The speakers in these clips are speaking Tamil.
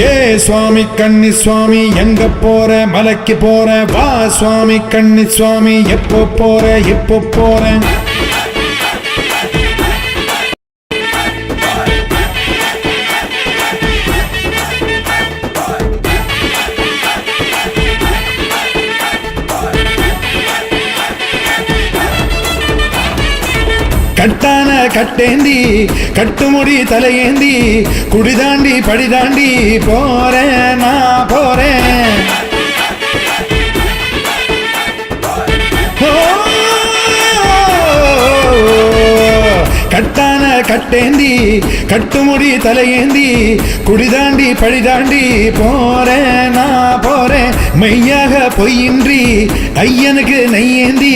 ஏ சுவாமி கண்ணி சுவாமி எங்க போற? மலைக்கு போற? வா சுவாமி கண்ணி சுவாமி எப்போ போற? எப்போ போற? கட்டான கட்டேந்தி கட்டுமுடி தலையேந்தி குடிதாண்டி படிதாண்டி போறேன் நான் போறேன். ஓ, கட்டேந்தி கட்டுமுடி தலையேந்தி குடிதாண்டி பழிதாண்டி போறேன் நான் போறேன் மெய்யாக பொய்யின்றி ஐயனுக்கு நெய்யேந்தி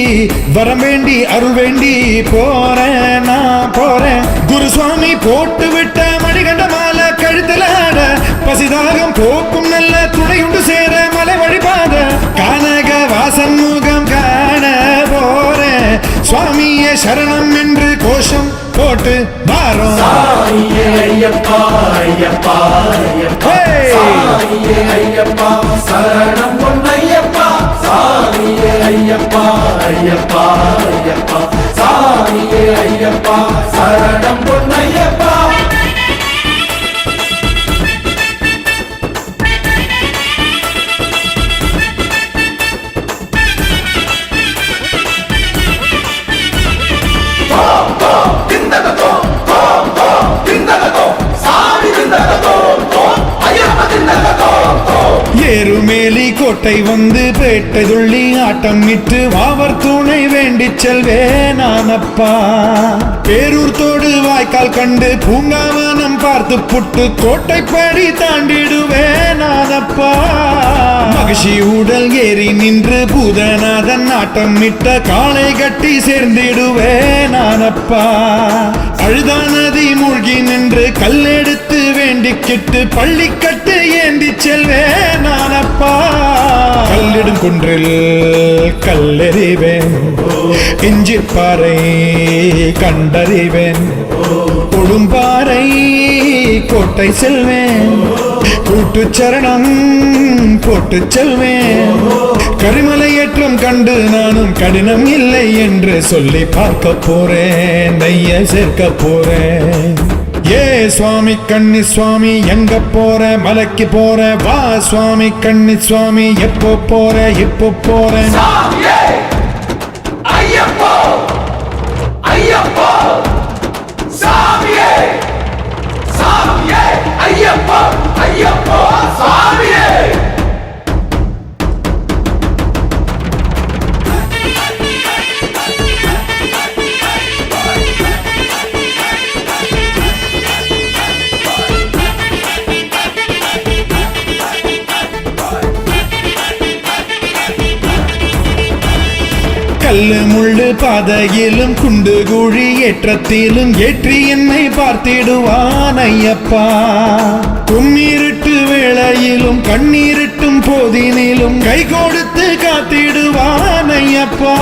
வரம் வேண்டி அருள் வேண்டி போறேன் நான் போறேன் குருசுவாமி போட்டு விட்ட மணிகண்ட மாலை கழுத்துல ஆட பசிதாகம் போக்கும் நல்ல துணையுண்டு சேர மலை வழிபாத கானக வாசன் முகம் காண போறேன் சுவாமியே சரணம் என்று கோஷம் போட்டு வாரோம். ஐயப்பா ஐயப்பா ஐயப்பா ஐயப்பா சரணம் பொன்னையப்பா. சாமியே ஐயப்பா ஐயப்பா ஐயப்பா சாமியே ஐயப்பா சரணம் பொன்னையப்பா. பேருமேலி கோட்டை வந்து பேட்டை துள்ளி ஆட்டம் இட்டு வாவர் துணை வேண்டி செல்வேன் நானப்பா பேரூர் தோடு வாய்க்கால் கண்டு பூங்காவனம் பார்த்து புட்டு கோட்டைப்படி தாண்டிடுவேன் நானப்பா மகிழ்ச்சி உடல் ஏறி நின்று பூதநாதன் ஆட்டம் இட்ட காளை கட்டி சேர்ந்திடுவேன் நானப்பா அழுதா நதி மூழ்கி நின்று கல்லெடுத்து வேண்டிக்கிட்டு பள்ளி கட்டு ஏந்தி செல்வேன் நானப்பா. கல்லிடும் குன்றில் கல்லெறிவேன். இஞ்சிப்பாறை கண்டறிவேன். கொடும்பாறை கோட்டை செல்வேன். கூட்டு சரணம் போட்டு செல்வேன். கரிமலை ஏற்றம் கண்டு நானும் கடினம் இல்லை என்று சொல்லி பார்க்க போறேன். நெய்ய சேர்க்க போறேன். ஏ சுவாமி கண்ணி சுவாமி எங்க போற? மலைக்கு போற? வா சுவாமி கண்ணி சுவாமி எப்போ போற? இப்போ போற. ஐயப்போ! ஐயப்போ! சாமியே! சாமியே! ஐயப்போ! கல்லு முள்ளு பாதையிலும் குண்டு குழி ஏற்றத்திலும் ஏற்றி என்னை பார்த்திடுவான் ஐயப்பா. கும்மிருட்டு வேளையிலும் கண்ணீருட்டும் போதினிலும் கை கொடுத்து காத்திடுவான் ஐயப்பா.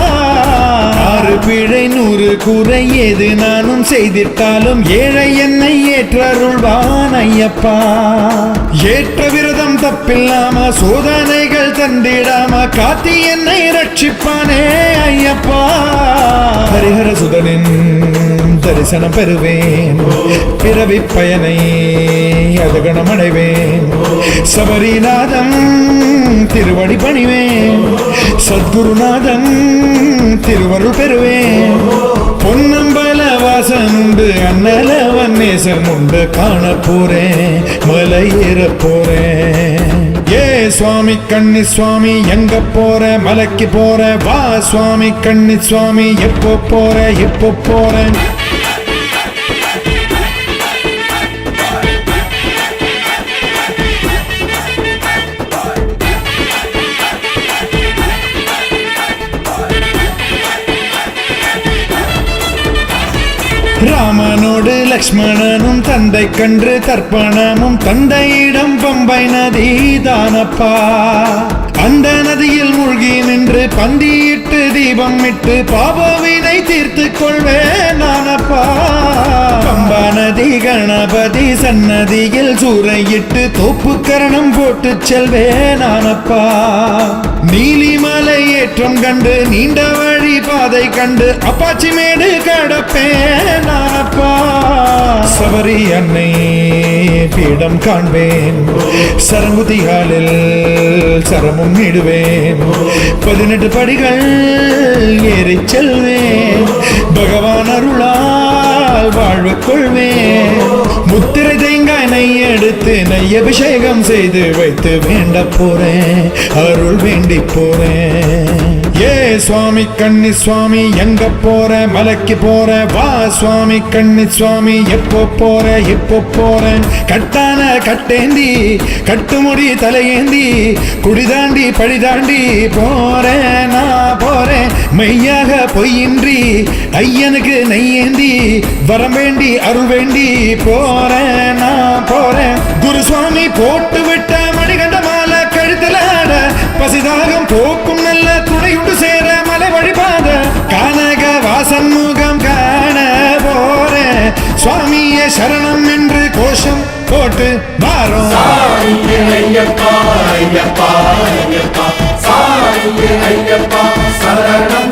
ஆறு பிழை நூறு குறை ஏது நானும் செய்திட்டாலும் ஏழை என்னை ஏற்றருள்வான் ஐயப்பா. ஏற்ற விரதம் தப்பில்லாம சோதனைகள் தந்திடாம காத்தி என்னை ரட்சிப்பான் ஹரிஹர சுதனின் தரிசனம் பெறுவேன். பிறவி பயனை அதுகணம் அடைவேன். சபரிநாதம் திருவடி பணிவேன். சத்குருநாதன் திருவருள் பெறுவேன். பொன்னம்பல வாசன் உண்டு அன்னலவன் நேசன் உண்டு காண போறேன் மலை ஏற போறேன். சுவாமி கண்ணி சுவாமி எங்க போற? மலைக்கு போற? வா சுவாமி கண்ணி சுவாமி எப்போ போற? எப்போ போறேன்? ராமனோடு லக்ஷ்மணனும் தந்தை கன்று தர்ப்பணமும் தந்தையிடம் பம்பை நதி தானப்பா. அந்த நதியில் மூழ்கி நின்று பந்தியிட்டு தீபம் இட்டு பாபவினை தீர்த்து கொள்வேன் நானப்பா. பம்பா நதி கணபதி சன்னதியில் சூறையிட்டு தோப்பு கரணம் போட்டு செல்வேன் நானப்பா. நீலிமலை ஏற்றம் கண்டு நீண்டவள் பாதை கண்டு அப்பாச்சி மேடு கடப்பேன் நானப்பா சபரி அன்னை பீடம் காண்பேன். சரங்குதிகாலில் சரமும் இடுவேன். பதினெட்டு படிகள் ஏறி செல்வேன். பகவான் அருளா வாழ்வு கொள்வேன் முத்திரை தேங்காய் நெய் எடுத்து நெய் அபிஷேகம் செய்து வைத்து வேண்ட போறேன். அருள் வேண்டி போறேன். ஏ சுவாமி கண்ணி சுவாமி எங்க போற? மலைக்கு போற? வா சுவாமி கண்ணி சுவாமி எப்போ போற? இப்போ போறேன்? கட்டான கட்டேந்தி கட்டுமுடி தலையேந்தி குடிதாண்டி பழிதாண்டி போறேன் நான் போறேன். மெய்யாக பொய்யின்றி ஐயனுக்கு நெய்யேந்தி வரம் வேண்டி அருள் வேண்டி போறேன் நான் போறேன். குரு சுவாமி போட்டு விட்ட மணிகண்ட மாலை கழுத்துல பசிதாகம் போக்கும் நல்ல துணையுண்டு சேர மலை வழிபாத கனக வாசன் முகம் காண போறேன். சுவாமிய சரணம் என்று கோஷம் போட்டு மாறும் ஐயப்பா ஐயப்பா ஐயப்பா. சாமியே ஐயப்பா சரணம்